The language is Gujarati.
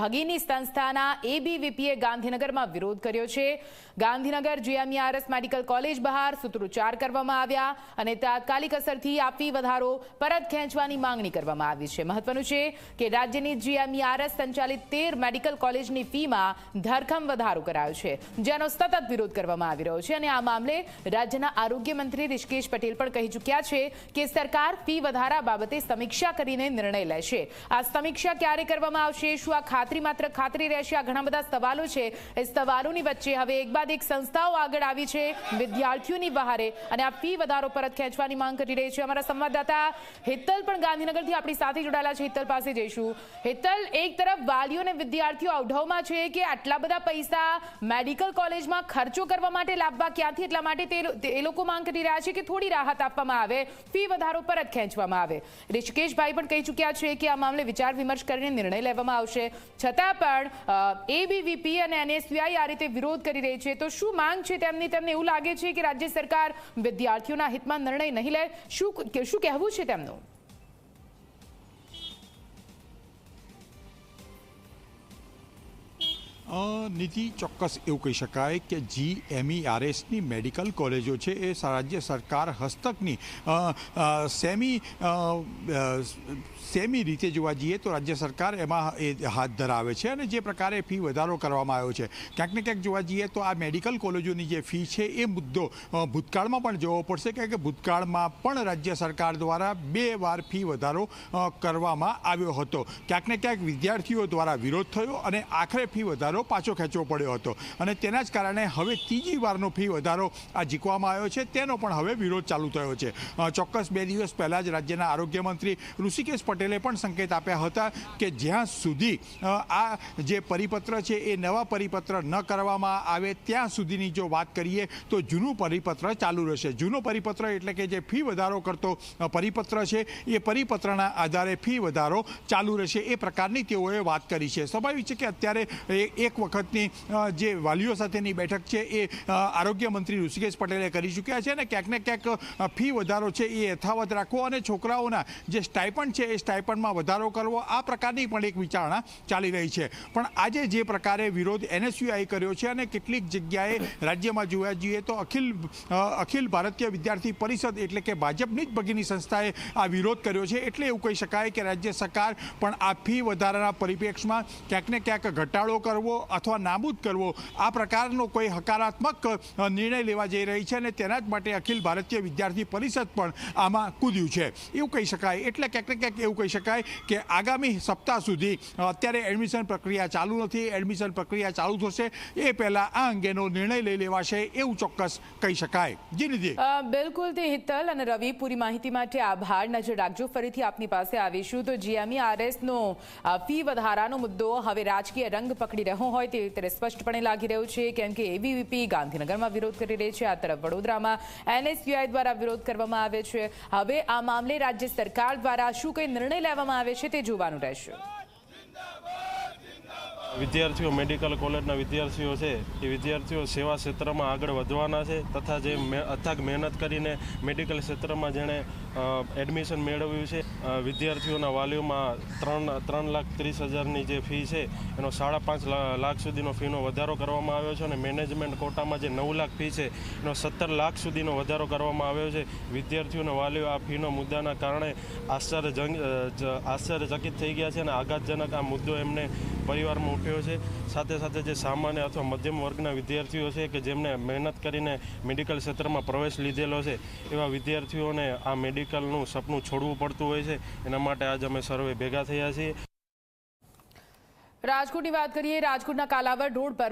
ભગીની સંસ્થાના એબીવીપીએ ગાંધીનગરમાં વિરોધ કર્યો છે. ગાંધીનગર જીએમઈઆરએસ મેડિકલ કોલેજ બહાર સૂત્રોચ્ચાર કરવામાં આવ્યા અને તાત્કાલિક અસરથી આપી વધારો પરત ખેંચવાની માંગણી કરવામાં આવી છે. મહત્વનું છે કે રાજ્યની જીએમઈઆરએસ સંચાલિત તેર મેડિકલ કોલેજની ફીમાં ધરખમ વધારો કરાયો છે, જેનો સતત વિરોધ કરવામાં આવી રહ્યો છે અને આ મામલે રાજ્યના આરોગ્ય મંત્રી ઋષિકેશ પટેલ પણ કહી ચૂક્યા છે કે સરકાર ફી વધારા બાબતે સમીક્ષા કરીને નિર્ણય લેશે. આ સમીક્ષા ક્યારે કરવામાં આવશે? શું આ ખાતરી માત્ર ખાતરી રહેશે. આ ઘણા બધા સવાલો છે. એ સવાલોની વચ્ચે હવે એક બાદ એક સંસ્થાઓ આગળ આવી છે વિદ્યાર્થીઓની બહારે. અને આ ફી વધારો પરત ખેંચવાની માંગ કરી રહી છે અમારા સંવાદદાતા હેતલ પણ ગાંધીનગરથી આપણી સાથે જોડાયેલા છે. હેતલ પાસે જઈશું. હેતલ, એક તરફ વાલીઓ અને વિદ્યાર્થીઓ અવઢવમાં છે કે આટલા બધા પૈસા મેડિકલ કોલેજમાં ખર્ચો કરવા માટે લાવવા ક્યાંથી? એટલા માટે એ લોકો માંગ કરી રહ્યા છે કે થોડી રાહત આપવામાં આવે. ફી વધારો પરત ખેંચવામાં આવે. ઋષિકેશભાઈ પણ કહી ચૂક્યા છે કે આ મામલે વિચાર વિમર્શ કરીને નિર્ણય લેવામાં આવશે. છતાં પણ એબીવીપી અને એનએસયુઆઈ આ રીતે વિરોધ કરી રહી છે. તો શું માંગ છે તેમની? તેમને એવું લાગે છે કે રાજ્ય સરકાર વિદ્યાર્થીઓના હિતમાં નિર્ણય નહીં લે. શું શું કહેવું છે તેમનું? નીતિ ચોક્કસ એવું કહી શકાય કે જી એમઈઆરએસની મેડિકલ કોલેજો છે. એ રાજ્ય સરકાર હસ્તકની સેમી સેમી રીતે જોવા જઈએ તો રાજ્ય સરકાર એમાં એ હાથ ધરાવે છે અને જે પ્રકારે ફી વધારો કરવામાં આવ્યો છે. ક્યાંક ને ક્યાંક જોવા જઈએ તો આ મેડિકલ કોલેજોની જે ફી છે એ મુદ્દો ભૂતકાળમાં પણ જોવો પડશે કારણ કે ભૂતકાળમાં પણ રાજ્ય સરકાર દ્વારા બે વાર ફી વધારો કરવામાં આવ્યો હતો. ક્યાંક ને ક્યાંક વિદ્યાર્થીઓ દ્વારા વિરોધ થયો અને આખરે ફી વધારો પાછો ખેંચવો પડ્યો હતો. અને તેના જ કારણે હવે ત્રીજી વારનો ફી વધારો આ જીકવામાં આવ્યો છે. તેનો પણ હવે વિરોધ ચાલુ થયો છે. ચોક્કસ બે દિવસ પહેલાં જ રાજ્યના આરોગ્ય મંત્રી ઋષિકેશ પટેલે પણ સંકેત આપ્યા હતા કે જ્યાં સુધી આ જે પરિપત્ર છે એ નવા પરિપત્ર ન કરવામાં આવે ત્યાં સુધીની જો વાત કરીએ તો જૂનું પરિપત્ર ચાલુ રહેશે. જૂનો પરિપત્ર એટલે કે જે ફી વધારો કરતો પરિપત્ર છે એ પરિપત્રના આધારે ફી વધારો ચાલુ રહેશે. એ પ્રકારની તેઓએ વાત કરી છે. સ્વાભાવિક છે કે અત્યારે એ- એક વખતની જે વાલીઓ સાથેની બેઠક છે એ આરોગ્ય મંત્રી ઋષિકેશ પટેલે કરી ચૂક્યા છે અને ક્યાંક ને ક્યાંક ફી વધારો છે એ યથાવત રાખવો અને છોકરાઓના જે સ્ટાઇપન્ડ છે એ સ્ટાઇપન્ડમાં વધારો કરવો, આ પ્રકારની પણ એક વિચારણા ચાલી રહી છે. પણ આજે જે પ્રકારે વિરોધ એનએસયુઆઈ કર્યો છે અને કેટલીક જગ્યાએ રાજ્યમાં જોવા જઈએ તો અખિલ અખિલ ભારતીય વિદ્યાર્થી પરિષદ એટલે કે ભાજપની જ ભગીની સંસ્થાએ આ વિરોધ કર્યો છે. એટલે એવું કહી શકાય કે રાજ્ય સરકાર પણ આ ફી વધારાના પરિપ્રેક્ષમાં ક્યાંક ને ક્યાંક ઘટાડો કરવો અથવા નાબૂદ કરવો આ પ્રકારનો કોઈ હકારાત્મક નિર્ણય લેવા જઈ રહી છે અને તેના જ માટે અખિલ ભારતીય વિદ્યાર્થી પરિષદ પણ આમાં કૂદ્યું છે. એવું કહી શકાય. એટલે ક્યાંક ને ક્યાંક એવું કહી શકાય કે આગામી સપ્તાહ સુધી અત્યારે એડમિશન પ્રક્રિયા ચાલુ નથી. એડમિશન પ્રક્રિયા ચાલુ થશે. એ પહેલાં આ અંગેનો નિર્ણય લઈ લેવાશે એવું ચોક્કસ કહી શકાય. જી નિધિ અ, બિલકુલ તે હિતલ અને રવિ પૂરી માહિતી માટે આભાર. નજર રાખજો. ફરીથી આપની પાસે આવીશું. તો જીએમઈ આરએસનો ફી વધારાનો મુદ્દો હવે રાજકીય રંગ પકડી રહ્યો હોય તે રીતે સ્પષ્ટપણે લાગી રહ્યું છે, કેમ કે એબીવીપી ગાંધીનગરમાં વિરોધ કરી રહી છે. આ તરફ વડોદરામાં એનએસયુઆઈ દ્વારા વિરોધ કરવામાં આવે છે. હવે આ મામલે રાજ્ય સરકાર દ્વારા શું કંઈ નિર્ણય લેવામાં આવે છે તે જોવાનું રહેશે. વિદ્યાર્થીઓ મેડિકલ કોલેજના વિદ્યાર્થીઓ છે, એ વિદ્યાર્થીઓ સેવા ક્ષેત્રમાં આગળ વધવાના છે, તથા જે અથાગ મહેનત કરીને મેડિકલ ક્ષેત્રમાં જેણે એડમિશન મેળવ્યું છે વિદ્યાર્થીઓના વાલીઓમાં ત્રણ ત્રણ લાખ ત્રીસ હજારની જે ફી છે, એનો સાડા પાંચ લાખ સુધીનો ફીનો વધારો કરવામાં આવ્યો છે અને મેનેજમેન્ટ કોટામાં જે નવ લાખ ફી છે, એનો સત્તર લાખ સુધીનો વધારો કરવામાં આવ્યો છે. વિદ્યાર્થીઓના વાલીઓ આ ફીનો મુદ્દાના કારણે આશ્ચર્યજંગ આશ્ચર્યચકિત થઈ ગયા છે અને આઘાતજનક આ મુદ્દો એમને પરિવારમાં ઉઠ્યો છે. સાથે સાથે જે સામાન્ય અથવા મધ્યમ વર્ગના વિદ્યાર્થીઓ છે કે જેમને મહેનત કરીને મેડિકલ ક્ષેત્રમાં પ્રવેશ લીધેલો છે, એવા વિદ્યાર્થીઓને આ મેડિકલનું સપનું છોડવું પડતું હોય છે. એના માટે આજ અમે સર્વે ભેગા થયા છીએ. રાજકોટની વાત કરીએ, રાજકોટના કાલાવડ રોડ પર